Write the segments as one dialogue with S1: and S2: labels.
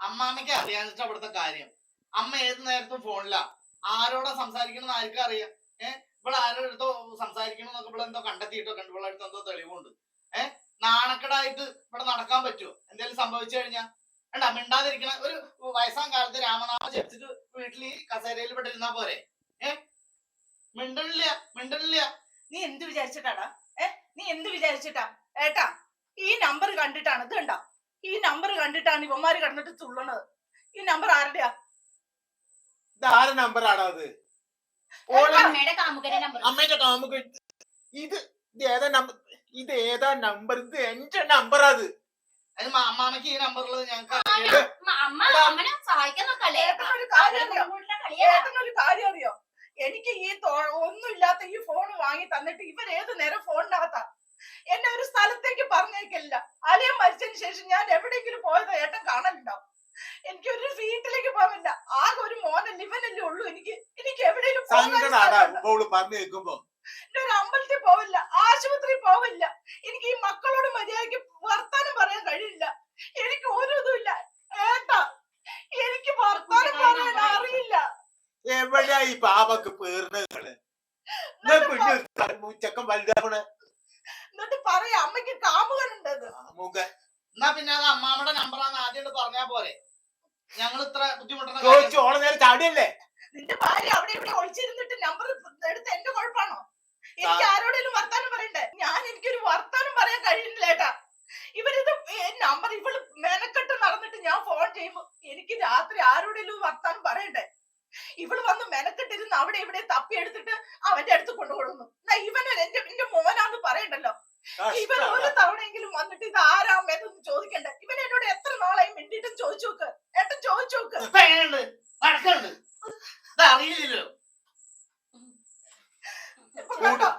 S1: അമ്മാമ്മയ്ക്ക് അറിയാന്നിട്ട് അവിടുത്തെ കാര്യം. അമ്മ ഏത് നേരത്തും ഫോണിലാ ആരോടാ സംസാരിക്കണമെന്ന് ആർക്കും അറിയാം. ഏഹ് ഇവിടെ ആരുടെ അടുത്തോ സംസാരിക്കണം എന്നൊക്കെ ഇവിടെ എന്തോ കണ്ടെത്തിയിട്ടോ കണ്ടു. ഇവിടെ അടുത്ത് എന്തോ തെളിവുണ്ട്. ഏഹ് നാണക്കെടായിട്ട് ഇവിടെ നടക്കാൻ പറ്റുമോ എന്തെങ്കിലും സംഭവിച്ചു കഴിഞ്ഞാ? വേണ്ട മിണ്ടാതിരിക്കണ. ഒരു വയസ്സാം കാലത്ത് രാമനാമം ജപിച്ചിട്ട് വീട്ടിൽ ഈ കസേരയിൽ പെട്ടിരുന്നാ പോരെ. ഏഹ് മിണ്ടണില്ല മിണ്ടണില്ല.
S2: നീ എന്ത് വിചാരിച്ചിട്ടാടാ? ഏ? നീ എന്ത് വിചാരിച്ചിട്ടാ? ഏട്ടാ ഈ നമ്പർ കണ്ടിട്ടാണ്. ഇത് കണ്ടോ? ഈ നമ്പർ കണ്ടിട്ടാണ് ഇവന്മാര് കിടന്നിട്ട് തുള്ളണത് ഈ നമ്പർ ആരുടെയാ?
S3: ആരുടെ നമ്പറാടാ അത്?
S4: അമ്മയുടെ നമ്പർ
S3: കാമുക. ഇത് ഇത് ഏതാ നമ്പർ ഇത് ഏതാ നമ്പർ ഇത് എന്റെ നമ്പറാ അത്
S1: ഈ നമ്പറുള്ളത് ഞങ്ങൾക്ക് അറിയാം?
S2: കാര്യം എനിക്ക് ഈ ഒന്നും ഒന്നുമില്ലാത്ത ഈ ഫോൺ വാങ്ങി തന്നിട്ട് ഇവർ ഏത് നേരം ഫോണിനകത്താ എന്നെ ഒരു സ്ഥലത്തേക്ക് പറഞ്ഞേക്കില്ല ശേഷം ഞാൻ എവിടെയെങ്കിലും പോയത് ഏട്ടൻ കാണലുണ്ടാവും. എനിക്ക് ഒരു വീട്ടിലേക്ക് പോകാനില്ല. ആകെ ഒരു മോനല്ല ഇവനല്ലേ ഉള്ളൂ എനിക്ക്. എനിക്ക് എവിടെയെങ്കിലും പോകാൻ ഒരു അമ്പലത്തിൽ പോവില്ല ആശുപത്രി പോവില്ല. എനിക്ക് ഈ മക്കളോട് മര്യാദയ്ക്ക് വർത്താനം പറയാൻ കഴിയില്ല. എനിക്ക് ഒരു ഇതുമില്ല ഏട്ടാ എനിക്ക് വർത്താനം പറയാൻ അറിയില്ല.
S3: എവിടെയാ ഈ പാപക്ക് പേർന്നകൾ ചെക്കൻ വലുതാവണേ.
S2: എന്നിട്ട് പറയാ അമ്മയ്ക്ക് കാമുകനുണ്ടത്
S3: കാമുക
S1: എന്നാ പിന്നെ അത് അമ്മാമ്മയുടെ നമ്പറാന്ന് ആദ്യം പറഞ്ഞാ പോരെ. ഞങ്ങൾ ഇത്ര ബുദ്ധിമുട്ടുന്ന
S3: ചോദിച്ചു
S1: കാര്യം-
S3: ഓളെ നേരെ ചാടിയല്ലേ?
S2: നിന്റെ ഭാര്യ അവിടെ ഇവിടെ ഒളിച്ചിരുന്നിട്ട് നമ്പർ എടുത്ത് എന്റെ കുഴപ്പമാണോ? എനിക്ക് ആരോടെങ്കിലും വർത്താനം പറയണ്ടേ? ഞാൻ എനിക്കൊരു വർത്താനം പറയാൻ കഴിയുന്നില്ല ഏട്ടാ. ഇവരിത് നമ്പർ ഇവൾ മെനക്കെട്ട് നടന്നിട്ട് ഞാൻ ഫോൺ ചെയ്യുമ്പോ എനിക്ക് രാത്രി ആരോടെങ്കിലും വർത്താനം പറയണ്ടേ? ഇവൾ വന്ന് മെനക്കെട്ടിരുന്ന് അവിടെ ഇവിടെ തപ്പി എടുത്തിട്ട് അവന്റെ അടുത്ത് കൊണ്ടുകൊടുന്നു ഇവന് എന്റെ എന്റെ മോനാന്ന് പറയണ്ടല്ലോ? ഇവൻ ഒരു തവണയെങ്കിലും വന്നിട്ട് ഇത് ആരാമെന്നൊന്ന് ചോദിക്കണ്ട. ഇവൻ എന്നോട് എത്ര നാളായി മിണ്ടിട്ടും ചോദിച്ചു നോക്ക്. ഏട്ടൻ ചോദിച്ചു നോക്ക്.
S1: ഇപ്പൊ എങ്ങനെയുണ്ട്? നടക്കുന്നുണ്ട് ഇത് അറിയില്ലല്ലോ.
S2: ഇപ്പൊ കണ്ടോ?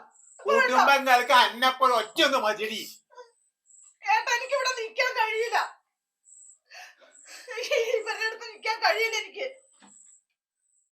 S3: കുടുംബങ്ങൾക്ക് അന്നപ്പോൾ ഒറ്റയൊന്ന് മതിരി
S2: ഏട്ടാ എനിക്ക് ഇവിടെ നിൽക്കാൻ കഴിയില്ല. ഇവരുടെ അടുത്ത് നിൽക്കാൻ കഴിയില്ല എനിക്ക്.